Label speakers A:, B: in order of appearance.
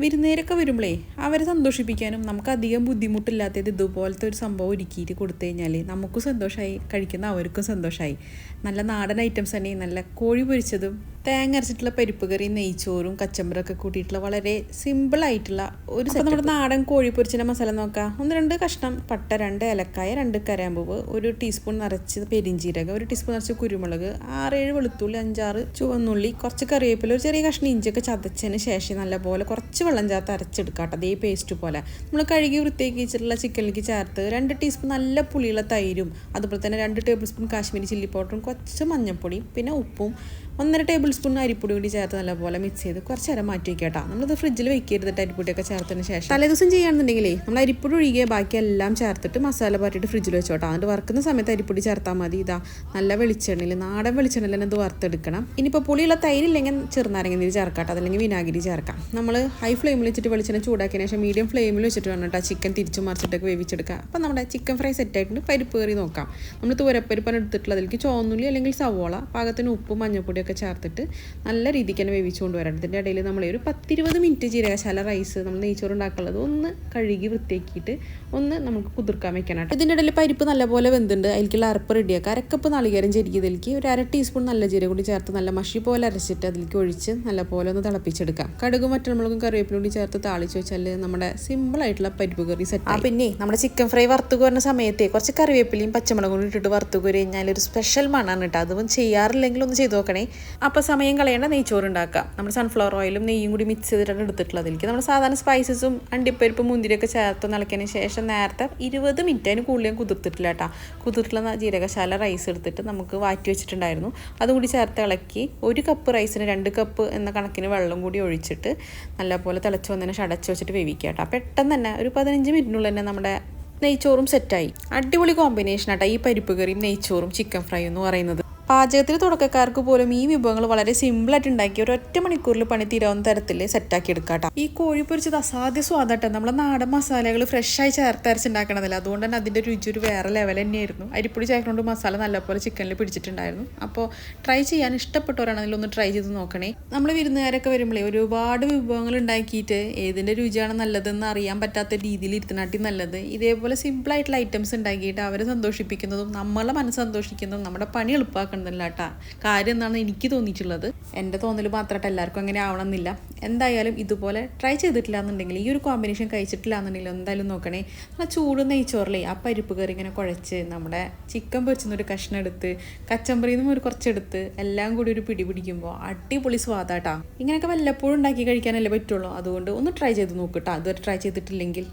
A: വിരുന്നേരൊക്കെ വരുമ്പോഴേ അവരെ സന്തോഷിപ്പിക്കാനും നമുക്ക് അധികം ബുദ്ധിമുട്ടില്ലാത്തത് ഇതുപോലത്തെ ഒരു സംഭവം ഒരുക്കിയിട്ട് കൊടുത്തു കഴിഞ്ഞാൽ നമുക്കും സന്തോഷമായി കഴിക്കുന്ന അവർക്കും സന്തോഷമായി നല്ല നാടൻ ഐറ്റംസ് തന്നെ നല്ല കോഴി പൊരിച്ചതും തേങ്ങ അരച്ചിട്ടുള്ള പരിപ്പ് കറി നെയ്ച്ചോറും കച്ചമ്പറൊക്കെ കൂട്ടിയിട്ടുള്ള വളരെ സിമ്പിൾ ആയിട്ടുള്ള ഒരു സെറ്റ് നമ്മുടെ നാടൻ കോഴി പൊരിച്ചിന്റെ മസാല നോക്കാം. ഒന്ന് രണ്ട് കഷ്ണം പട്ട രണ്ട് ഇലക്കായ രണ്ട് കരാമ്പൂവ് ഒരു ടീസ്പൂൺ നിറച്ച് പെരിഞ്ചീരകം ഒരു ടീസ്പൂൺ നിറച്ച് കുരുമുളക് ആറേഴ് വെളുത്തുള്ളി അഞ്ചാറ് ചുവന്നുള്ളി കുറച്ച് കറിവേപ്പില ഒരു ചെറിയ കഷ്ണം ഇഞ്ചൊക്കെ ചതച്ചതിന് ശേഷം നല്ലപോലെ കുറച്ച് വെള്ളം ചേർത്ത് അരച്ചെടുക്കാം കേട്ടോ അതേ പേസ്റ്റ് പോലെ. നമ്മൾ കഴുകി വൃത്തിയാക്കി വെച്ചിട്ടുള്ള ചിക്കനിലേക്ക് ചേർത്ത് രണ്ട് ടീസ്പൂൺ നല്ല പുളിയുള്ള തൈരും അതുപോലെ തന്നെ രണ്ട് ടേബിൾ സ്പൂൺ കാശ്മീരി ചില്ലി പൗഡറും കുറച്ച് മഞ്ഞൾപ്പൊടിയും പിന്നെ ഉപ്പും ഒന്നര ടേബിൾ സ്പൂൺ അരിപ്പൊടി കൂടി ചേർത്ത് നല്ലപോലെ മിക്സ് ചെയ്ത് കുറച്ച് നേരം മാറ്റി വയ്ക്കുക കേട്ടോ. നമ്മളിത് ഫ്രിഡ്ജിൽ വെക്കരുതിട്ട് അരിപ്പൊടിയൊക്കെ ചേർത്തതിന് ശേഷം തലേദിവസം ചെയ്യുകയാണെന്നുണ്ടെങ്കിലേ നമ്മൾ അരിപ്പൊടി ഒഴികെ ബാക്കി എല്ലാം ചേർത്തിട്ട് മസാല പാറ്റിയിട്ട് ഫ്രിഡ്ജിൽ വെച്ചോട്ടോ എന്നിട്ട് വറുക്കുന്ന സമയത്ത് അരിപ്പൊടി ചേർത്താൽ മതി. ഇതാ നല്ല വെളിച്ചെണ്ണയിൽ നാടൻ വെളിച്ചെണ്ണയിൽ തന്നെ ഇത് വറുത്തെടുക്കണം. ഇനിയിപ്പോൾ പുളിയുള്ള തൈരില്ലെങ്കിൽ ചെറുനാരങ്ങ നീര് ചേർക്കാട്ടോ അതല്ലെങ്കിൽ വിനാഗിരി ചേർക്കാം. നമ്മൾ ഹൈ ഫ്ലെയിമിൽ വെച്ചിട്ട് വെളിച്ചെണ്ണ ചൂടാക്കിയതിന് ശേഷം മീഡിയം ഫ്ലെയിമിൽ വെച്ചിട്ട് വേണം ചിക്കൻ തിരിച്ചു മറിച്ചിട്ടൊക്കെ വേവിച്ചെടുക്കുക അപ്പോൾ നമ്മുടെ ചിക്കൻ ഫ്രൈ സെറ്റ് ആയിട്ടുണ്ട്. പരിപ്പ് കയറി നോക്കാം. നമ്മൾ തുവരപ്പരിപ്പാണ് എടുത്തിട്ടുള്ളത്. അതിലേക്ക് ചോന്നുള്ളി അല്ലെങ്കിൽ സവോള പാകത്തിന് ഉപ്പും മഞ്ഞൾപ്പൊടിയൊക്കെ ചേർത്തിട്ട് നല്ല രീതിക്ക് തന്നെ വേവിച്ചുകൊണ്ട് കൊണ്ടുവരണം ഇതിന്റെ ഇടയിൽ നമ്മൾ ഒരു പത്തിരുപത് മിനിറ്റ് ജീരകശാല റൈസ് നമ്മൾ നെയ്ച്ചോറ് ഉണ്ടാക്കുള്ളത് ഒന്ന് കഴുകി വൃത്തിയാക്കിയിട്ട് ഒന്ന് നമുക്ക് കുതിർക്കാൻ വെക്കണം കേട്ടോ. ഇതിന്റെ ഇടയിൽ പരിപ്പ് നല്ലപോലെ വെന്തുണ്ട്. അതിലേക്കുള്ള അരപ്പ് റെഡിയാക്കുക അരക്കപ്പ് നാളികേരം ചെരിക്കിയതിലേക്ക് ഒരു അര ടീസ്പൂൺ നല്ല ജീരകം കൂടി ചേർത്ത് നല്ല മഷി പോലെ അരച്ചിട്ട് അതിലേക്ക് ഒഴിച്ച് നല്ലപോലെ ഒന്ന് തിളപ്പിച്ചെടുക്കാം. കടുകും മറ്റന്മുളകും കറിവേപ്പിലും കൂടി ചേർത്ത് താളിച്ച് വെച്ചാൽ നമ്മുടെ സിമ്പിൾ ആയിട്ടുള്ള പരിപ്പ് കറി സെറ്റ് ആ പിന്നെ നമ്മുടെ ചിക്കൻ ഫ്രൈ വറുത്ത് കോരുന്ന സമയത്തെ കുറച്ച് കറിവേപ്പിലയും പച്ചമുളകും ഇട്ടിട്ട് വറുത്ത് കോരി കഴിഞ്ഞാൽ ഒരു സ്പെഷ്യൽ മണാണ് കേട്ടോ. അതൊന്നും ചെയ്യാറില്ലെങ്കിൽ ഒന്ന് ചെയ്തു നോക്കണേ. അപ്പോൾ സമയം കളയേണ്ട നെയ്ച്ചോറ് ഉണ്ടാക്കാം നമ്മൾ സൺഫ്ലവർ ഓയിലും നെയ്യും കൂടി മിക്സ് ചെയ്തിട്ടാണ് എടുത്തിട്ടുള്ളത് അതിലേക്ക് നമ്മൾ സാധാരണ സ്പൈസസും അണ്ടിപ്പരിപ്പ് മുന്തിരിയൊക്കെ ചേർത്ത് നിളയ്ക്കതിന് ശേഷം നേരത്തെ ഇരുപത് മിനിറ്റ് അതിന് കൂടുതൽ ഞാൻ കുതിർത്തിട്ടില്ല കേട്ടോ. കുതിർത്തിട്ടുള്ള ജീരകശാല റൈസ് എടുത്തിട്ട് നമുക്ക് വാറ്റി വെച്ചിട്ടുണ്ടായിരുന്നു. അതുകൂടി ചേർത്ത് ഇളക്കി ഒരു കപ്പ് റൈസിന് രണ്ട് കപ്പ് എന്ന കണക്കിന് വെള്ളം കൂടി ഒഴിച്ചിട്ട് നല്ലപോലെ തിളച്ച് വന്നതിന് അടച്ച് വെച്ചിട്ട് വേവിക്കുക കേട്ടോ. പെട്ടെന്ന് തന്നെ ഒരു പതിനഞ്ച് മിനിറ്റിനുള്ളിൽ തന്നെ നമ്മുടെ നെയ്ച്ചോറും സെറ്റായി അടിപൊളി കോമ്പിനേഷൻ ആട്ടോ ഈ പരിപ്പ് കറിയും നെയ്ച്ചോറും ചിക്കൻ ഫ്രൈ എന്ന് പറയുന്നത്. പാചകത്തിൽ തുടക്കക്കാർക്ക് പോലും ഈ വിഭവങ്ങൾ വളരെ സിമ്പിളായിട്ട് ഉണ്ടാക്കി ഒരു ഒറ്റ മണിക്കൂറിൽ പണി തീരാവുന്ന തരത്തിൽ സെറ്റാക്കി എടുക്കാട്ടോ ഈ കോഴി പൊരിച്ചത് അസാധ്യ സ്വാദാട്ടോ നമ്മളെ നാടൻ മസാലകൾ ഫ്രഷായി ചേർത്ത് അരച്ചുണ്ടാക്കണതല്ല. അതുകൊണ്ട് തന്നെ അതിന്റെ രുചി ഒരു വേറെ ലെവൽ തന്നെയായിരുന്നു. അരിപ്പൊടി ചേർക്കൊണ്ട് മസാല നല്ലപോലെ ചിക്കനിൽ പിടിച്ചിട്ടുണ്ടായിരുന്നു. അപ്പോൾ ട്രൈ ചെയ്യാൻ ഇഷ്ടപ്പെട്ടവരാണെങ്കിൽ ഒന്ന് ട്രൈ ചെയ്ത് നോക്കണേ. നമ്മൾ വിരുന്നുകാരൊക്കെ വരുമ്പോഴേ ഒരുപാട് വിഭവങ്ങൾ ഉണ്ടാക്കിയിട്ട് ഏതിന്റെ രുചിയാണ് നല്ലതെന്ന് അറിയാൻ പറ്റാത്ത രീതിയിൽ ഇരുത്തനാട്ടി നല്ലത്. ഇതേപോലെ സിമ്പിളായിട്ടുള്ള ഐറ്റംസ് ഉണ്ടാക്കിയിട്ട് അവരെ സന്തോഷിപ്പിക്കുന്നതും നമ്മളെ മനസ്സ് സന്തോഷിക്കുന്നതും നമ്മുടെ പണി എളുപ്പമാക്കണം ആക്കണമെന്നല്ല കേട്ടാ കാര്യം എന്നാണ് എനിക്ക് തോന്നിയിട്ടുള്ളത്. എന്റെ തോന്നൽ മാത്രമായിട്ട് എല്ലാവർക്കും അങ്ങനെ ആവണമെന്നില്ല. എന്തായാലും ഇതുപോലെ ട്രൈ ചെയ്തിട്ടില്ല എന്നുണ്ടെങ്കിൽ ഈ ഒരു കോമ്പിനേഷൻ കഴിച്ചിട്ടില്ല എന്നുണ്ടെങ്കിൽ എന്തായാലും നോക്കണേ. ആ ചൂട് നെയ്ച്ചോറിലേ ആ പരിപ്പ് കറി ഇങ്ങനെ കുഴച്ച് നമ്മുടെ ചിക്കൻ പൊരിച്ചുന്ന ഒരു കഷ്ണം എടുത്ത് കച്ചമ്പറിയിൽ നിന്നും ഒരു കുറച്ചെടുത്ത് എല്ലാം കൂടി ഒരു പിടി പിടിക്കുമ്പോൾ അടിപൊളി സ്വാദാട്ടാ ഇങ്ങനെയൊക്കെ വല്ലപ്പോഴും ഉണ്ടാക്കി കഴിക്കാനല്ലേ പറ്റുള്ളൂ. അതുകൊണ്ട് ഒന്ന് ട്രൈ ചെയ്ത് നോക്കട്ടോ അതുവരെ ട്രൈ ചെയ്തിട്ടില്ലെങ്കിൽ.